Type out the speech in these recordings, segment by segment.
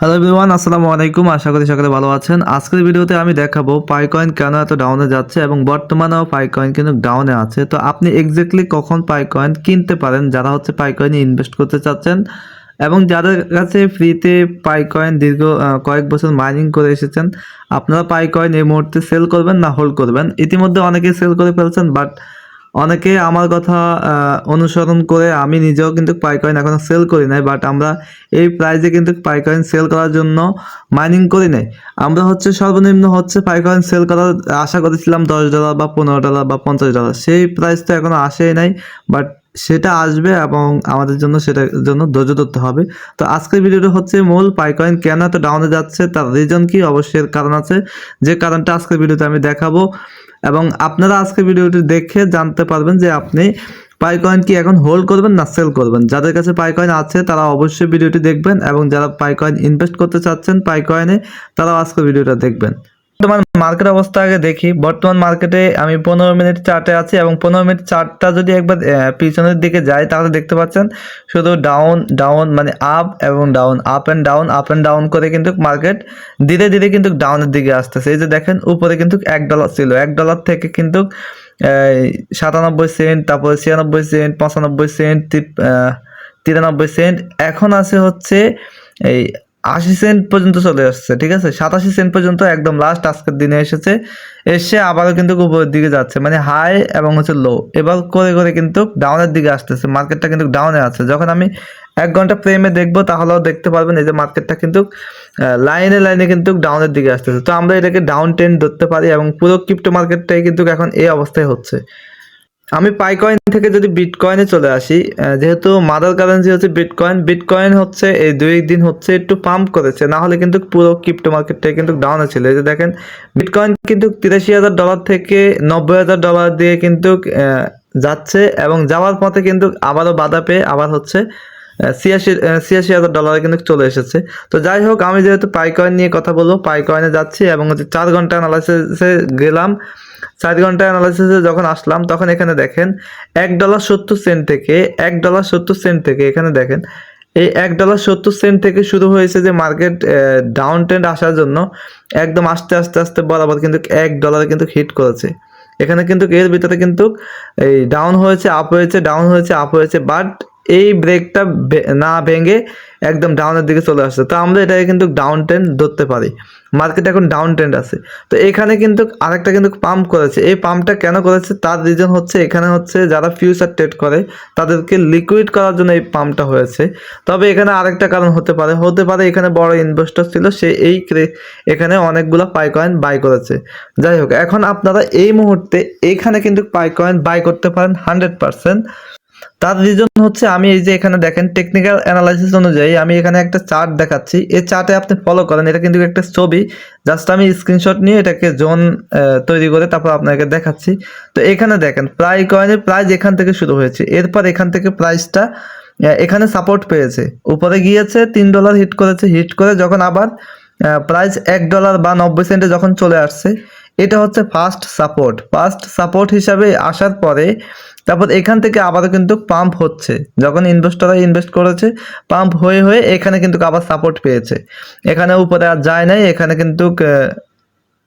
Hello everyone আসসালামু আলাইকুম। আশা করি সকলে ভালো আছেন। আজকের ভিডিওতে আমি দেখাবো পাইকয়েন কেন এত ডাউনে যাচ্ছে এবং বর্তমানেও পাইকয়েন কিন্তু ডাউনে আছে। তো আপনি এক্স্যাক্টলি কখন পাইকয়েন কিনতে পারেন? যারা হচ্ছে পাইকয়েনে ইনভেস্ট করতে চাচ্ছেন এবং যাদের কাছে ফ্রিতে পাইকয়েন দীর্ঘ কয়েক বছর মাইনিং করে এসেছেন, আপনারা পাইকয়েন এই মুহূর্তে সেল করবেন না হোল্ড করবেন। ইতিমধ্যে অনেকেই সেল করে ফেলছেন বাট অনেকে আমার কথা অনুসরণ করে আমি নিজেও কিন্তু পাইকয়েন এখনও সেল করি নাই বাট আমরা এই প্রাইজে কিন্তু পাইকয়েন সেল করার জন্য মাইনিং করি নাই। আমরা হচ্ছে সর্বনিম্ন হচ্ছে পাইকয়েন সেল করার আশা করেছিলাম দশ ডলার বা পনেরো ডলার বা পঞ্চাশ ডলার সেই প্রাইস তো এখনও আসেই নাই বাট সেটা আসবে এবং আমাদের জন্য সেটার জন্য ধৈর্য ধরতে হবে। তো আজকের ভিডিওটা হচ্ছে মূল পাইকয়েন। কেন এত ডাউনে যাচ্ছে, তার রিজন কি? অবশ্যই কারণ আছে। যে কারণটা আজকের ভিডিওতে আমি দেখাবো। এবং আপনারা আজকের ভিডিওটি দেখে জানতে পারবেন যে আপনি পাইকয়েন কি এখন হোল্ড করবেন না সেল করবেন। যাদের কাছে পাইকয়েন আছে, তারা অবশ্যই ভিডিওটি দেখবেন এবং যারা পাইকয়েন ইনভেস্ট করতে চাচ্ছেন পাইকয়েনে, তারাও আজকের ভিডিওটা দেখবেন। বর্তমান মার্কেট অবস্থা আগে দেখি। বর্তমান মার্কেটে আমি পনেরো মিনিট চার্টে আছি এবং পনেরো মিনিট চার্টটা যদি একবার পিছনের দিকে যায়, তাহলে দেখতে পাচ্ছেন শুধু ডাউন ডাউন মানে আপ এবং down up and down up and down করে কিন্তু মার্কেট ধীরে ধীরে কিন্তু ডাউনের দিকে আসতেছে। এই যে দেখেন, উপরে কিন্তু এক ডলার ছিল। এক ডলার থেকে কিন্তু সাতানব্বই সেন্ট তারপরে ছিয়ানব্বই সেন্ট পঁচানব্বই সেন্ট তিরানব্বই সেন্ট এখন আছে হচ্ছে এই আশি সেন্ট পর্যন্ত চলে আসছে, ঠিক আছে? সাতাশি সেন্ট পর্যন্ত একদম লাস্ট আজকের দিনে এসেছে। এসে আবারও কিন্তু উপরের দিকে যাচ্ছে মানে হাই এবং হচ্ছে লো এবার করে করে কিন্তু ডাউনের দিকে আসতেছে মার্কেটটা কিন্তু ডাউনে আছে। যখন আমি এক ঘণ্টা প্রেমে দেখব, তাহলেও দেখতে পারবেন এই যে মার্কেটটা কিন্তু লাইনে লাইনে কিন্তু ডাউনের দিকে আসতেছে। তো আমরা এটাকে ডাউন ট্রেন্ড ধরতে পারি এবং পুরো ক্রিপ্টো মার্কেটটাই কিন্তু এখন এই অবস্থায় হচ্ছে। আমি পাইকয়েন থেকে যদি বিটকয়েনে চলে আসি যেহেতু মাদার কারেন্সি হচ্ছে বিটকয়েন বিটকয়েন হচ্ছে এই দুই দিন হচ্ছে একটু পাম্প করেছে, না হলে কিন্তু পুরো ক্রিপ্টো মার্কেটটাই কিন্তু ডাউনে ছিল। এই যে দেখেন বিটকয়েন কিন্তু তিরাশি হাজার ডলার থেকে নব্বই হাজার ডলার দিয়ে কিন্তু যাচ্ছে এবং যাওয়ার পথে কিন্তু আবারও বাধা পেয়ে আবার হচ্ছে ছিয়াশি ছিয়াশি হাজার ডলারে কিন্তু চলে এসেছে। তো যাই হোক, আমি যেহেতু পাইকয়েন নিয়ে কথা বলব পাইকয়েনে যাচ্ছি এবং হচ্ছে চার ঘণ্টা অ্যানালাইসিসে গেলাম। চার ঘণ্টা অ্যানালাইসিসে যখন আসলাম, তখন এখানে দেখেন এক ডলার সত্তর সেন্ট থেকে, এক ডলার সত্তর সেন্ট থেকে এখানে দেখেন, এই এক ডলার সত্তর সেন্ট থেকে শুরু হয়েছে যে মার্কেট ডাউন ট্রেন্ড আসার জন্য একদম আস্তে আস্তে আস্তে বরাবর কিন্তু এক ডলারে কিন্তু হিট করেছে। এখানে কিন্তু এর ভিতরে কিন্তু এই ডাউন হয়েছে আপ হয়েছে ডাউন হয়েছে আপ হয়েছে বাট এই ব্রেকটা না ভেঙে একদম ডাউনের দিকে চলে আসছে। তো আমরা এটাকে কিন্তু ডাউন ট্রেন্ড ধরতে পারি। মার্কেট এখন ডাউন ট্রেন্ড আছে। তো এখানে কিন্তু আরেকটা কিন্তু পাম্প করেছে। এই পাম্পটা কেন করেছে? তার রিজন হচ্ছে, এখানে হচ্ছে যারা ফিউচার ট্রেড করে, তাদেরকে লিকুইড করার জন্য এই পাম্পটা হয়েছে। তবে এখানে আরেকটা কারণ হতে পারে। হতে পারে এখানে বড় ইনভেস্টর ছিল, সে এই এখানে অনেকগুলো পাইকয়েন বাই করেছে। যাই হোক, এখন আপনারা এই মুহূর্তে এখানে কিন্তু পাইকয়েন বাই করতে পারেন হান্ড্রেড পার্সেন্ট তার রিজন হচ্ছে আমি এই যে এখানে দেখেন টেকনিক্যাল অ্যানালাইসিস অনুযায়ী আমি এখানে একটা চার্ট দেখাচ্ছি। এই চার্টে আপনি ফলো করেন, এটা কিন্তু একটা ছবি। জাস্ট আমি স্ক্রিনশট নিয়ে এটাকে জোন তৈরি করে তারপর আপনাকে দেখাচ্ছি। তো এখানে দেখেন, প্রায় কয়েনের প্রাইস এখান থেকে শুরু হয়েছে। এরপর এখান থেকে প্রাইসটা এখানে সাপোর্ট পেয়েছে। উপরে গিয়েছে, তিন ডলার হিট করেছে। হিট করে যখন আবার প্রাইস এক ডলার বা নব্বই সেন্টে যখন চলে আসছে, এটা হচ্ছে ফার্স্ট সাপোর্ট ফার্স্ট সাপোর্ট হিসাবে আসার পরে তারপর এখান থেকে আবারও কিন্তু পাম্প হচ্ছে। যখন ইনভেস্টররা ইনভেস্ট করেছে পাম্প হয়ে হয়ে এখানে কিন্তু আবার সাপোর্ট পেয়েছে। এখানে উপরে আর যায় নাই, এখানে কিন্তু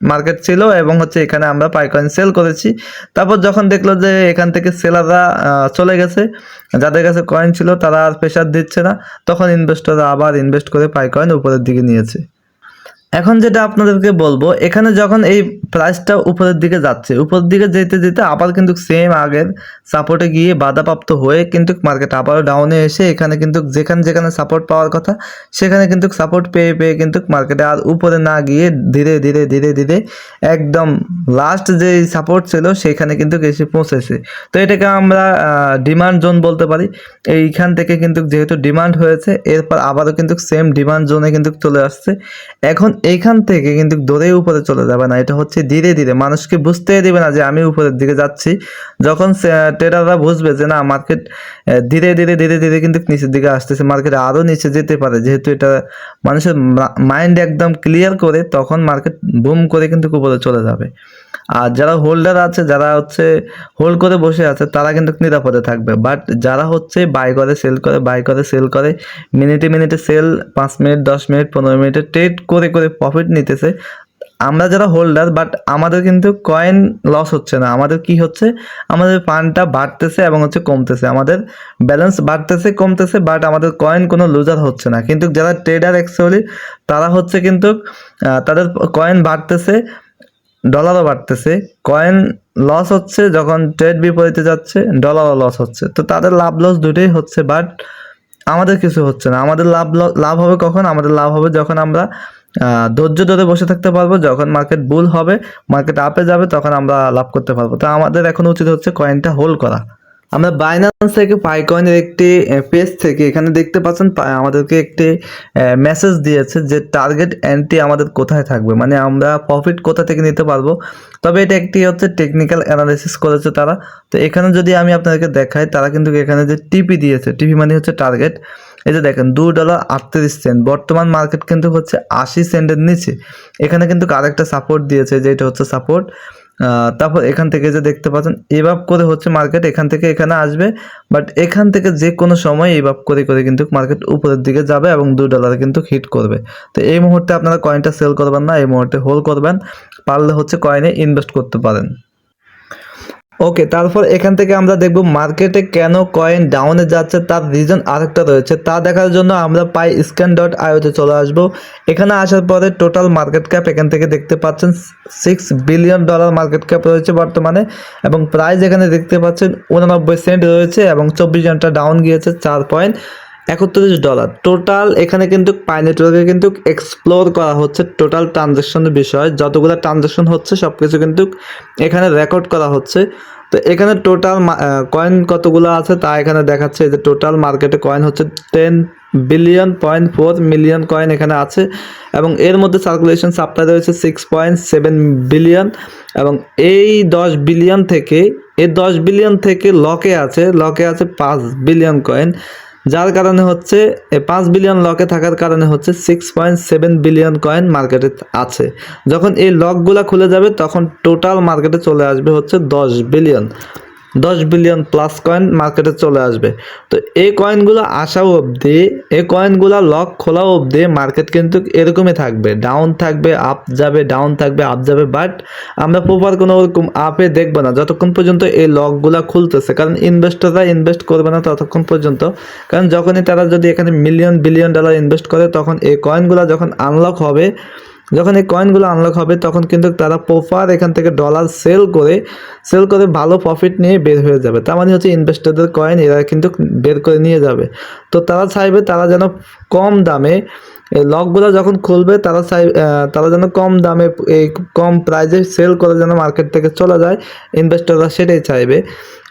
মার্কেট ছিল এবং হচ্ছে এখানে আমরা পাইকয়েন সেল করেছি। তারপর যখন দেখল যে এখান থেকে সেলাররা চলে গেছে, যাদের কাছে কয়েন ছিল তারা আর প্রেশার দিচ্ছে না, তখন ইনভেস্টররা আবার ইনভেস্ট করে পাইকয়েন উপরের দিকে নিয়েছে। এখন যেটা আপনাদেরকে বলব, এখানে যখন এই প্রাইসটা উপরের দিকে যাচ্ছে। উপরের দিকে যেতে যেতে আবার কিন্তু সেম আগের সাপোর্টে গিয়ে বাধাপ্রাপ্ত হয়ে কিন্তু মার্কেট আবারও ডাউনে এসে এখানে কিন্তু যেখানে যেখানে সাপোর্ট পাওয়ার কথা, সেখানে কিন্তু সাপোর্ট পেয়ে পেয়ে কিন্তু মার্কেটে আর উপরে না গিয়ে ধীরে ধীরে ধীরে ধীরে একদম লাস্ট যে সাপোর্ট ছিল সেখানে কিন্তু এসে পৌঁছেছে। তো এটাকে আমরা ডিমান্ড জোন বলতে পারি। এইখান থেকে কিন্তু যেহেতু ডিমান্ড হয়েছে, এরপর আবারও কিন্তু সেম ডিমান্ড জোনে কিন্তু চলে আসছে। এখন এইখান থেকে কিন্তু দৌড়ে উপরে চলে যাবে না। এটা হচ্ছে ধীরে ধীরে মানুষকে বুঝতে দেবে না যে আমি উপরের দিকে যাচ্ছি। যখন ট্রেডাররা বুঝবে যে না মার্কেট ধীরে ধীরে ধীরে ধীরে কিন্তু নিচের দিকে আসতেছে। মার্কেট আরও নিচে যেতে পারে। যেহেতু এটা মানুষের মাইন্ড একদম ক্লিয়ার করে, তখন মার্কেট বুম করে কিন্তু উপরে চলে যাবে। আর যারা হোল্ডার আছে, যারা হচ্ছে হোল্ড করে বসে আছে, তারা কিন্তু নিরাপদে থাকবে। বাট যারা হচ্ছে বাই করে সেল করে বাই করে সেল করে মিনিটে মিনিটে সেল পাঁচ মিনিট দশ মিনিট পনেরো মিনিটে ট্রেড করে করে প্রফিট নিতেছে আমরা যারা হোল্ডার বাট আমাদের কিন্তু কয়েন লস হচ্ছে না। আমাদের কি হচ্ছে? আমাদের ফান্ডটা বাড়তেছে এবং হচ্ছে কমতেছে। আমাদের ব্যালেন্স বাড়তেছে, কমতেছে বাট আমাদের কয়েন কোনো লুজার হচ্ছে না। কিন্তু যারা ট্রেডার অ্যাকচুয়ালি তারা হচ্ছে কিন্তু তাদের কয়েন বাড়তেছে ডলারও বাড়তেছে। কয়েন লস হচ্ছে যখন ট্রেড বিপরীতে যাচ্ছে ডলারও লস হচ্ছে। তো তাদের লাভ লস দুটোই হচ্ছে বাট আমাদের কিছু হচ্ছে না। আমাদের লাভ লাভ হবে কখন? আমাদের লাভ হবে যখন আমরা ধৈর্য ধরে বসে থাকতে পারব, যখন মার্কেট বুল হবে মার্কেট আপে যাবে, তখন আমরা লাভ করতে পারব। তো আমাদের এখন উচিত হচ্ছে কয়েনটা হোল্ড করা। আমরা বাইন্যান্স থেকে পাইকয়েনের একটি পেজ থেকে এখানে দেখতে পাচ্ছেন আমাদেরকে একটি মেসেজ দিয়েছে যে টার্গেট এন্ট্রি আমাদের কোথায় থাকবে? মানে আমরা প্রফিট কোথা থেকে নিতে পারব? তবে এটা একটি হচ্ছে টেকনিক্যাল অ্যানালাইসিস করেছে তারা। তো এখানে যদি আমি আপনাদেরকে দেখাই, তারা কিন্তু এখানে যে টিপি দিয়েছে টিপি মানে হচ্ছে টার্গেট এই যে দেখেন, দু ডলার আটত্রিশ সেন্ট বর্তমান মার্কেট কিন্তু হচ্ছে আশি সেন্টের নিচে। এখানে কিন্তু আরেকটা সাপোর্ট দিয়েছে, যে এটা হচ্ছে সাপোর্ট তারপর এখান থেকে যে দেখতে পাচ্ছেন, এভাব করে হচ্ছে মার্কেট এখান থেকে এখানে আসবে। বাট এখান থেকে যে কোনো সময় এভাব করে করে কিন্তু মার্কেট উপরের দিকে যাবে এবং দু ডলার কিন্তু হিট করবে। তো এই মুহূর্তে আপনারা কয়েনটা সেল করবেন না, এই মুহূর্তে হোল্ড করবেন। পারলে হচ্ছে কয়েনে ইনভেস্ট করতে পারেন। ওকে তারপর এখান থেকে আমরা দেখব মার্কেটে কেন কয়েন ডাউনে যাচ্ছে, তার রিজন আরেকটা রয়েছে। তা দেখার জন্য আমরা পাই স্ক্যান ডট আইওতে চলে আসব। এখানে আসার পরে টোটাল মার্কেট ক্যাপ এখান থেকে দেখতে পাচ্ছেন six billion dollar market cap রয়েছে বর্তমানে এবং প্রাইস এখানে দেখতে পাচ্ছেন উনানব্বই সেন্ট রয়েছে এবং চব্বিশ ঘণ্টা ডাউন গিয়েছে চার পয়েন্ট একত্রিশ ডলার টোটাল এখানে কিন্তু পাই নেটওয়ার্কে কিন্তু এক্সপ্লোর করা হচ্ছে টোটাল ট্রানজ্যাকশনের বিষয়। যতগুলো ট্রানজ্যাকশন হচ্ছে সব কিছু কিন্তু এখানে রেকর্ড করা হচ্ছে। তো এখানে টোটাল কয়েন কতগুলো আছে তা এখানে দেখাচ্ছে যে টোটাল মার্কেটে কয়েন হচ্ছে ten billion point four million coin এখানে আছে এবং এর মধ্যে সার্কুলেশন সাপ্লাই রয়েছে সিক্স পয়েন্ট সেভেন বিলিয়ন এবং এই দশ বিলিয়ন থেকে, এই দশ বিলিয়ন থেকে লকে আছে লকে আছে পাঁচ বিলিয়ন কয়েন যার কারণে হচ্ছে পাঁচ বিলিয়ন লকে থাকার কারণে হচ্ছে six point seven billion coin মার্কেটে আছে। যখন এই লকগুলো খুলে যাবে, তখন টোটাল মার্কেটে চলে আসবে হচ্ছে দশ বিলিয়ন দশ বিলিয়ন প্লাস কয়েন মার্কেটে চলে আসবে। তো এই কয়েনগুলো আসা অবধি, এই কয়েনগুলো লক খোলা অবধি মার্কেট কিন্তু এরকমই থাকবে। ডাউন থাকবে আপ যাবে ডাউন থাকবে আপ যাবে বাট আমরা প্রপার কোনো ওরকম আপে দেখব না। যতক্ষণ পর্যন্ত এই লকগুলা খুলতেছে, কারণ ইনভেস্টররা ইনভেস্ট করবে না ততক্ষণ পর্যন্ত। কারণ যখনই তারা যদি এখানে মিলিয়ন বিলিয়ন ডলার ইনভেস্ট করে, তখন এই কয়েনগুলো যখন আনলক হবে যখন এই কয়েনগুলো আনলক হবে, তখন কিন্তু তারা প্রপার এখান থেকে ডলার সেল করে সেল করে ভালো প্রফিট নিয়ে বের হয়ে যাবে। তার মানে হচ্ছে ইনভেস্টরদের কয়েন এরা কিন্তু বের করে নিয়ে যাবে। তো তারা চাইবে তারা যেন কম দামে লকগুলো যখন খুলবে, তারা চাই তারা যেন কম দামে এই কম প্রাইজে সেল করে যেন মার্কেট থেকে চলে যায় ইনভেস্টররা সেটাই চাইবে।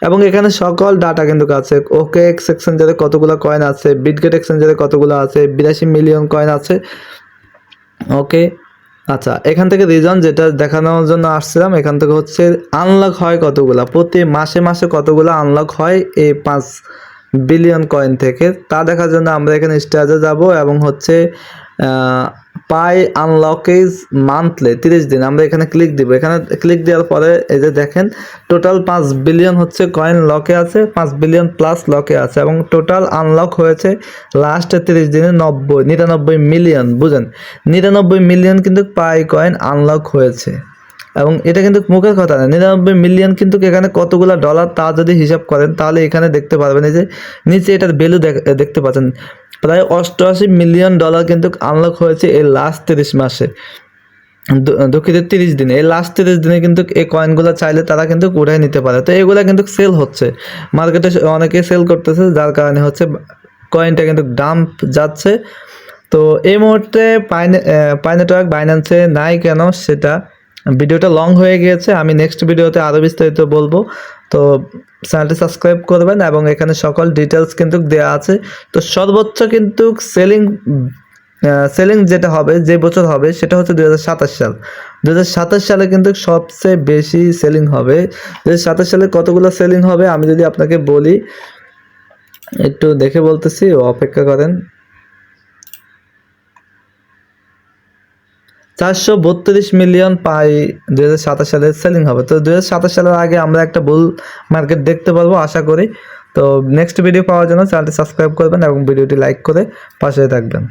এবং এখানে সকল ডাটা কিন্তু আছে। ওকে এক্স এক্সচেঞ্জারে কতগুলো কয়েন আছে বিটগেট এক্সচেঞ্জারে কতগুলো আছে, বিরাশি মিলিয়ন কয়েন আছে। ওকে আচ্ছা এখান থেকে রিজন যেটা দেখানোর জন্য আসছিলাম, এখান থেকে হচ্ছে আনলক হয় কতগুলা? প্রতি মাসে মাসে কতগুলো আনলক হয় এই পাঁচ বিলিয়ন কয়েন থেকে? তা দেখার জন্য আমরা এখানে স্টাজে যাব এবং হচ্ছে পাই আনলকেজ মান্থলি, তিরিশ দিন। আমরা এখানে ক্লিক দিব। এখানে ক্লিক দেওয়ার পরে এই যে দেখেন টোটাল পাঁচ বিলিয়ন হচ্ছে কয়েন লকে আছে, পাঁচ বিলিয়ন প্লাস লকে আছে এবং টোটাল আনলক হয়েছে লাস্ট তিরিশ দিনে নব্বই, নিরানব্বই মিলিয়ন বুঝেন? নিরানব্বই মিলিয়ন কিন্তু পাই কয়েন আনলক হয়েছে। এবং এটা কিন্তু মুখের কথা না, নিরানব্বই মিলিয়ন কিন্তু এখানে কতগুলো ডলার তা যদি হিসাব করেন, তাহলে এখানে দেখতে পারবেন, এই যে নিচে এটার ভ্যালু দেখতে পাচ্ছেন। প্রায় অষ্টআশি মিলিয়ন ডলার কিন্তু আনলক হয়েছে এই লাস্ট তিরিশ মাসে। দুঃখিত, তিরিশ দিনে। এই লাস্ট তিরিশ দিনে কিন্তু এই কয়েনগুলো চাইলে তারা কিন্তু উঠাই নিতে পারে। তো এগুলো কিন্তু সেল হচ্ছে। মার্কেটে অনেকে সেল করতেছে, যার কারণে হচ্ছে কয়েনটা কিন্তু ডাম্প যাচ্ছে। তো এই মুহূর্তে পাইনে পাইনেটওয়ার্ক বাইন্যান্সে নাই কেন সেটা ভিডিওটা লং হয়ে গিয়েছে, আমি নেক্সট ভিডিওতে আরও বিস্তারিত বলব। তো চ্যানেলটি সাবস্ক্রাইব করবেন এবং এখানে সকল ডিটেলস কিন্তু দেওয়া আছে। তো সর্বোচ্চ কিন্তু সেলিং সেলিং যেটা হবে, যে বছর হবে, সেটা হচ্ছে দুই হাজার সাতাশ সাল। দুই হাজার সাতাশ সালে কিন্তু সবচেয়ে বেশি সেলিং হবে। দু হাজার সাতাশ সালে কতগুলো সেলিং হবে, আমি যদি আপনাকে বলি, একটু দেখে বলতেছি, অপেক্ষা করেন। চারশো বত্রিশ মিলিয়ন পাই দুই হাজার সাতাশ সালে সেলিং হবে। তো দুই হাজার সাতাশ সালের আগে আমরা একটা বুল মার্কেট দেখতে পারব, আশা করি। তো নেক্সট ভিডিও পাওয়ার জন্য চ্যানেলটি সাবস্ক্রাইব করবেন এবং ভিডিওটি লাইক করে পাশে থাকবেন।